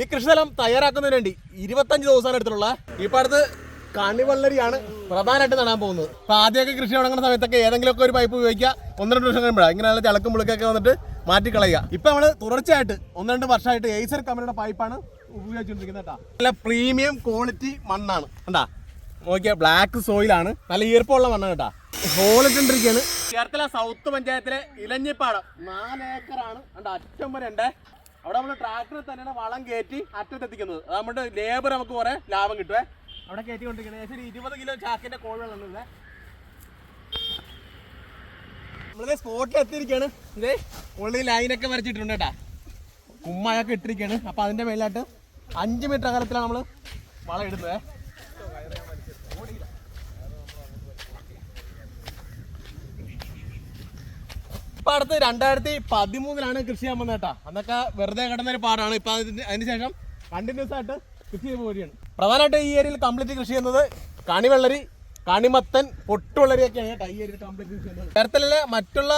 ഈ കൃഷിസ്ഥലം തയ്യാറാക്കുന്നതിന് വേണ്ടി ഇരുപത്തഞ്ച് ദിവസമാണ് എടുത്തിട്ടുള്ള. ഈ പാടത്ത് കണിവള്ളരിയാണ് പ്രധാനമായിട്ട് നടാൻ പോകുന്നത്. അപ്പൊ ആദ്യമൊക്കെ കൃഷി തുടങ്ങുന്ന സമയത്തൊക്കെ ഏതെങ്കിലുമൊക്കെ ഒരു പൈപ്പ് ഉപയോഗിക്കുക. ഒന്ന് രണ്ട് വർഷം കഴിയുമ്പോഴാണ് ഇങ്ങനെയുള്ള ചളക്കും മുളുക്കൊക്കെ വന്നിട്ട് മാറ്റി കളയുക. ഇപ്പൊ നമ്മൾ തുടർച്ചയായിട്ട് ഒന്ന് രണ്ട് വർഷമായിട്ട് ഏസർ കമ്പനിയുടെ പൈപ്പാണ് ഉപയോഗിച്ചുകൊണ്ടിരിക്കുന്നത് നല്ല പ്രീമിയം ക്വാളിറ്റി മണ്ണാണ്. കണ്ടാ? നോക്കിയാൽ ബ്ലാക്ക് സോയിലാണ് നല്ല ഈർപ്പമുള്ള മണ്ണാണ് കേട്ടാ. ഹോളിട്ടുണ്ടിരിക്കുകയാണ് ചേർത്തല സൗത്ത് പഞ്ചായത്തിലെ ഇലഞ്ഞിപ്പാടം. നാല് ഏക്കറാണ്. അറ്റം വരെ ഉണ്ട്. അവിടെ നമ്മൾ ട്രാക്ടറിൽ തന്നെയാണ് വളം കയറ്റി അറ്റത്തെത്തിക്കുന്നത്. അത് നമ്മുടെ ലേബർ നമുക്ക് കുറെ ലാഭം കിട്ടുവേ. അവിടെ കയറ്റിക്കൊണ്ടിരിക്കുന്നത് ഏകദേശം ഇരുപത് കിലോ ചാക്കിന്റെ കോഴികളാണ് ഇവിടെ. നമ്മളിത് സ്പോട്ടിൽ എത്തിയിരിക്കുകയാണ് ഇതേ ഉള്ളിൽ ലൈനൊക്കെ വരച്ചിട്ടുണ്ട് കേട്ടാ. കുമ്മായൊക്കെ ഇട്ടിരിക്കുകയാണ് അപ്പൊ അതിന്റെ മേലായിട്ട് അഞ്ച് മീറ്റർ അകലത്തിലാണ് നമ്മൾ വളം ഇടുന്നത്. ഇപ്പൊ അടുത്ത് രണ്ടായിരത്തി പതിമൂന്നിലാണ് കൃഷി ചെയ്യാൻ വന്നേട്ടാ അന്നൊക്കെ വെറുതെ കിടന്ന ഒരു പാടാണ്. ഇപ്പൊ അതിന് അതിനുശേഷം കണ്ടിന്യൂസ് ആയിട്ട് കൃഷി ചെയ്ത് പോവുകയാണ് പ്രധാനമായിട്ട് ഈ ഏരിയയിൽ കംപ്ലീറ്റ് കൃഷി ചെയ്യുന്നത് കണിവെള്ളരി കണിമത്തൻ പൊട്ടുവെള്ളരിയൊക്കെയാണ് കേട്ടോ ഈ ഏരിയയിൽ കംപ്ലീറ്റ് കൃഷി ചെയ്യുന്നത്. ചേർത്തലിലെ മറ്റുള്ള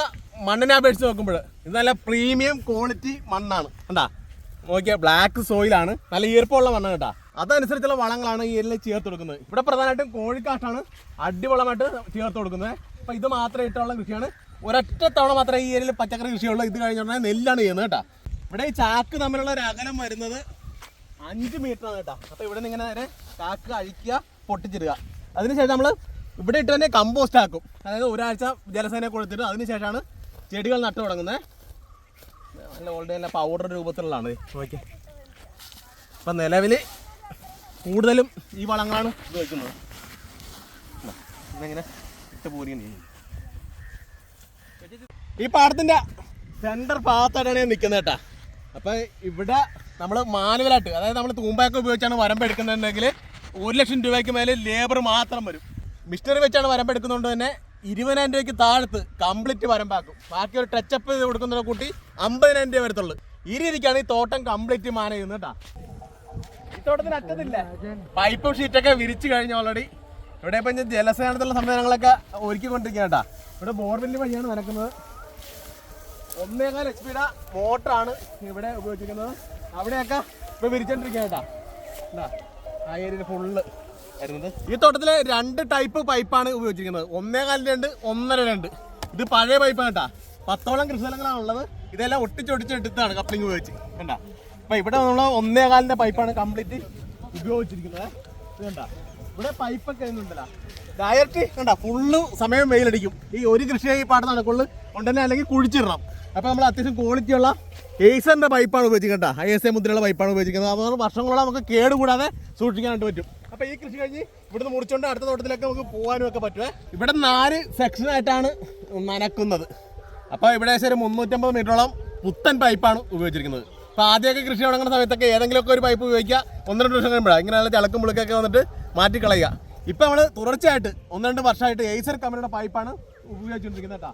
മണ്ണിനെ അപേക്ഷിച്ച് നോക്കുമ്പോൾ ഇത് നല്ല പ്രീമിയം ക്വാളിറ്റി മണ്ണാണ്. എന്താ നോക്കിയാൽ ബ്ലാക്ക് സോയിലാണ്. നല്ല ഈർപ്പമുള്ള മണ്ണാണ് കേട്ടോ. അതനുസരിച്ചുള്ള വളങ്ങളാണ് ഈ ഏരിയയിൽ ചേർത്ത് കൊടുക്കുന്നത്. ഇവിടെ പ്രധാനമായിട്ടും കോഴിക്കാട്ടാണ് അടിവളമായിട്ട് ചേർത്ത് കൊടുക്കുന്നത്. അപ്പൊ ഇത് മാത്രമേ ഇട്ടുള്ള കൃഷിയാണ്. ഒരൊറ്റ തവണ മാത്രമേ ഈ ഏരിയയിൽ പച്ചക്കറി കൃഷിയുള്ളൂ. ഇത് കഴിഞ്ഞ നെല്ലാണ് ചെയ്യുന്നത് കേട്ടോ. ഇവിടെ ഈ ചാക്ക് തമ്മിലുള്ള ഒരു അകലം വരുന്നത് അഞ്ച് മീറ്റർ ആണ് കേട്ടോ. അപ്പൊ ഇവിടെ നിന്ന് ഇങ്ങനെ നേരെ ചാക്ക് അഴിക്കുക പൊട്ടിച്ചിടുക. അതിനുശേഷം നമ്മൾ ഇവിടെ ഇട്ട് തന്നെ കമ്പോസ്റ്റ് ആക്കും. അതായത് ഒരാഴ്ച ജലസേന കൊടുത്തിട്ട് അതിനുശേഷമാണ് ചെടികൾ നട്ടു തുടങ്ങുന്നത്. നല്ല ഓൾറെഡി നല്ല പൗഡർ രൂപത്തിലുള്ളതാണ്. ഓക്കെ. അപ്പം നിലവിൽ കൂടുതലും ഈ വളങ്ങളാണ് ഉപയോഗിക്കുന്നത് ഇങ്ങനെ ഇട്ട് പോരുകയും ഈ പാടത്തിന്റെ സെന്റർ ഭാഗത്തായിട്ടാണ് ഞാൻ നിൽക്കുന്നത് കേട്ടാ. അപ്പൊ ഇവിടെ നമ്മൾ മാനുവലായിട്ട് അതായത് നമ്മൾ തൂമ്പാക്ക ഉപയോഗിച്ചാണ് വരമ്പ് എടുക്കുന്നുണ്ടെങ്കിൽ ഒരു ലക്ഷം രൂപയ്ക്ക് മേലെ ലേബർ മാത്രം വരും. മിഷനറി വെച്ചാണ് വരമ്പ് എടുക്കുന്നതുകൊണ്ട് തന്നെ ഇരുപതിനായിരം രൂപയ്ക്ക് താഴത്ത് കംപ്ലീറ്റ് വരമ്പാക്കും. ബാക്കി ഒരു ടച്ചപ്പ് ചെയ്ത് കൊടുക്കുന്ന കൂട്ടി അമ്പതിനായിരം രൂപ വരത്തുള്ളൂ. ഈ രീതിക്കാണ് ഈ തോട്ടം കംപ്ലീറ്റ് മാന ചെയ്യുന്നത് കേട്ടാ. ഈ തോട്ടത്തിന് അറ്റത്തില്ല. പൈപ്പ് ഷീറ്റൊക്കെ വിരിച്ചു കഴിഞ്ഞു ഓൾറെഡി ഇവിടെ ഇപ്പം ജലസേനത്തിലുള്ള സംവിധാനങ്ങളൊക്കെ ഒരുക്കിക്കൊണ്ടിരിക്കുക കേട്ടാ. ഇവിടെ ബോർവെല്ല് വഴിയാണ് നടക്കുന്നത് ഒന്നേകാൽ എച്ച് പിയുടെ മോട്ടറാണ് ഇവിടെ ഉപയോഗിച്ചിരിക്കുന്നത്. അവിടെയൊക്കെ ഇപ്പൊ വിരിച്ചോണ്ടിരിക്കുക കേട്ടാ. ആ ഏരിയയിൽ ഫുള്ള് ഈ തോട്ടത്തിലെ രണ്ട് ടൈപ്പ് പൈപ്പാണ് ഉപയോഗിച്ചിരിക്കുന്നത്. ഒന്നേകാലിന്റെ രണ്ട് ഒന്നര രണ്ട്. ഇത് പഴയ പൈപ്പാണ് കേട്ടാ. പത്തോളം കൃഷിസ്ഥലങ്ങളാണ് ഉള്ളത്. ഇതെല്ലാം ഒട്ടിച്ചൊട്ടിച്ചെടുത്താണ് കപ്ലിംഗ് ഉപയോഗിച്ച്. കണ്ട? അപ്പൊ ഇവിടെ നമ്മൾ ഒന്നേകാലിന്റെ പൈപ്പാണ് കംപ്ലീറ്റ് ഉപയോഗിച്ചിരിക്കുന്നത്. കണ്ടാ? ഇവിടെ പൈപ്പൊക്കെ ഡയറക്റ്റ് കണ്ട ഫുള്ള് സമയം വെയിലടിക്കും. ഈ ഒരു കൃഷി ഈ പാട്ട് നടക്കുള്ളൂ. ഉണ്ടെന്നെ അല്ലെങ്കിൽ കുഴിച്ചിടണം. അപ്പൊ നമ്മൾ അത്യാവശ്യം ക്വാളിറ്റിയുള്ള ഏസറിന്റെ പൈപ്പാണ് ഉപയോഗിക്കേണ്ട ഐ എസ് എ മുദ്രയുള്ള പൈപ്പാണ് ഉപയോഗിക്കുന്നത് അപ്പോൾ വർഷങ്ങളോളം നമുക്ക് കേടുകൂടാതെ സൂക്ഷിക്കാനായിട്ട് പറ്റും. അപ്പൊ ഈ കൃഷി കഴിഞ്ഞ് ഇവിടുന്ന് മുറിച്ചുകൊണ്ട് അടുത്ത തോട്ടത്തിലൊക്കെ നമുക്ക് പോകാനും ഒക്കെ പറ്റുമേ ഇവിടെ നാല് സെക്ഷനായിട്ടാണ് നനക്കുന്നത്. അപ്പോൾ ഇവിടെ ഏകദേശം ഒരു മുന്നൂറ്റമ്പത് മീറ്ററോളം പുത്തൻ പൈപ്പാണ് ഉപയോഗിച്ചിരിക്കുന്നത്. അപ്പോൾ ആദ്യമൊക്കെ കൃഷി തുടങ്ങുന്ന സമയത്തൊക്കെ ഏതെങ്കിലുമൊക്കെ ഒരു പൈപ്പ് ഉപയോഗിക്കുക. ഒന്ന് രണ്ട് വർഷം കഴിയുമ്പോഴാണ് ഇങ്ങനെയുള്ള ചളക്കും മുളുക്കൊക്കെ വന്നിട്ട് മാറ്റി കളയുക ഇപ്പം നമ്മൾ തുടർച്ചയായിട്ട് ഒന്ന് രണ്ട് വർഷമായിട്ട് ഏസർ കമ്പനിയുടെ പൈപ്പാണ് ഉപയോഗിച്ചുകൊണ്ടിരിക്കുന്നത് കേട്ടോ.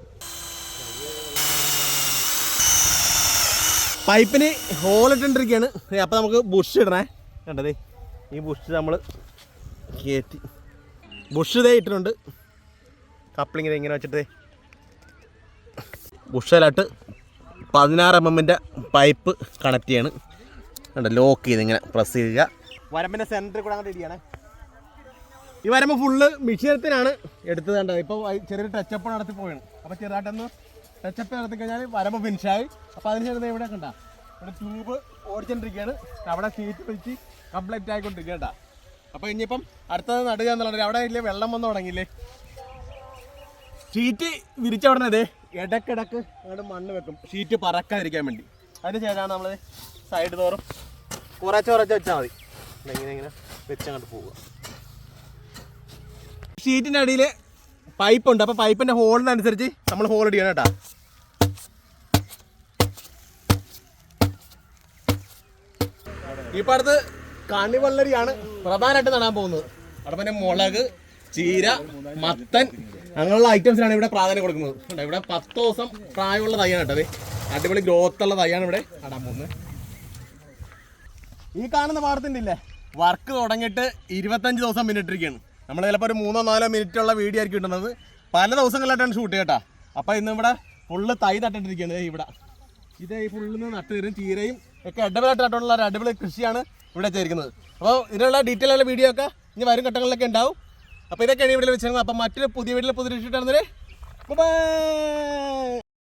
പൈപ്പിന് ഹോൾ ഹോളിട്ടിരിക്കുകയാണ് അപ്പോൾ നമുക്ക് ബുഷ് ഇടണേ. കണ്ടതേ ഈ ബുഷ് നമ്മൾ കയറ്റി. ബുഷ് ഇതേ ഇട്ടിട്ടുണ്ട്. കപ്ലിങ്ങിനെ ഇങ്ങനെ വെച്ചിട്ട് ബുഷയിലായിട്ട് പതിനാറ് എം എമ്മിന്റെ പൈപ്പ് കണക്ട് ചെയ്യാണ്. കണ്ടോ ലോക്ക് ചെയ്ത് ഇങ്ങനെ പ്രസ് ചെയ്യുക. വരമ്പിന്റെ സെന്ററിൽ കൂടെ അങ്ങോട്ട് ഇരിക്കുകയാണ് ഈ വരമ്പ് ഫുള്ള് മിഷീനത്തിനാണ് എടുത്തത് കണ്ടത് ഇപ്പോൾ ചെറിയൊരു ടച്ചപ്പ് നടത്തി പോയാണ് അപ്പോൾ ചെറുതായിട്ടൊന്ന് ടച്ചപ്പ് നടത്തി കഴിഞ്ഞാൽ വരമ്പ് ഫിനിഷായി അപ്പോൾ അതിനുശേഷം ഇവിടെ കണ്ട. ഇവിടെ ട്യൂബ് ഓടിച്ചോണ്ടിരിക്കുകയാണ് അവിടെ സീറ്റ് വെച്ച് കംപ്ലീറ്റ് ആയിക്കൊണ്ടിരിക്കുക കേട്ടാ. അപ്പോൾ ഇനിയിപ്പം അടുത്തത് നടുക എന്നുള്ളത് അവിടെ ഇല്ലേ? വെള്ളം വന്ന് തുടങ്ങിയില്ലേ? ഷീറ്റ് വിരിച്ച ഉടനെ ഇടക്കിടക്ക് അങ്ങോട്ട് മണ്ണ് വെക്കും. ഷീറ്റ് പറക്കാതിരിക്കാൻ വേണ്ടി. അതിന് ശേഷമാണ് നമ്മൾ സൈഡ് തോറും കുറച്ച് കുറച്ച് വെച്ചാൽ മതി. ഇങ്ങനെ ഇങ്ങനെ വെച്ചങ്ങോട്ട് പോവുക. ഷീറ്റിന്റെ അടിയിൽ പൈപ്പുണ്ട് അപ്പോൾ പൈപ്പിന്റെ ഹോളിനനുസരിച്ച് നമ്മൾ ഹോൾ ഇടിക്കണം കേട്ടോ. ഈ പാടത്ത് കണിവള്ളരിയാണ് പ്രധാനമായിട്ട് നടാൻ പോകുന്നത്. അവിടെ പിന്നെ മുളക് ചീര മത്തൻ അങ്ങനെയുള്ള ഐറ്റംസിനാണ് ഇവിടെ പ്രാധാന്യം കൊടുക്കുന്നത്. ഇവിടെ പത്ത് ദിവസം പ്രായമുള്ള തൈയാണ് കേട്ടോ അടിപൊളി ഗ്രോത്ത് ഉള്ള തൈയാണ് ഇവിടെ നടാൻ പോകുന്നത്. ഈ കാണുന്ന പാടത്തിന്റെ ഇല്ലേ വർക്ക് തുടങ്ങിയിട്ട് ഇരുപത്തഞ്ച് ദിവസം മിനിറ്റിരിക്കുകയാണ് നമ്മൾ ചിലപ്പോൾ ഒരു മൂന്നോ നാലോ മിനിറ്റ് ഉള്ള വീഡിയോ ആയിരിക്കും കിട്ടുന്നത് പല ദിവസങ്ങളിലായിട്ടാണ് ഷൂട്ട് കേട്ടാ അപ്പോൾ ഇന്ന് ഇവിടെ ഫുള്ള് തൈ തട്ടിട്ടിരിക്കുകയാണ് ദേ ഇവിടെ. ഇതേ ഫുള്ളിൽ നിന്ന് നട്ട് തരും. ചീരയും ഒക്കെ അടിപൊളിയായിട്ടുള്ള ഒരു അടിപൊളി കൃഷിയാണ് ഇവിടെ ചെയ്തിരിക്കുന്നത്. അപ്പോൾ ഇതിനുള്ള ഡീറ്റെയിൽ ഉള്ള വീഡിയോ ഒക്കെ ഇനി വരും ഘട്ടങ്ങളിലൊക്കെ ഉണ്ടാവും. അപ്പോൾ ഇതൊക്കെയാണ് വീട്ടിൽ വെച്ചിരുന്നത് അപ്പോൾ മറ്റൊരു പുതിയ വീട്ടിൽ പുതിയ ഇഷ്ടമാണെന്നേ ബൈ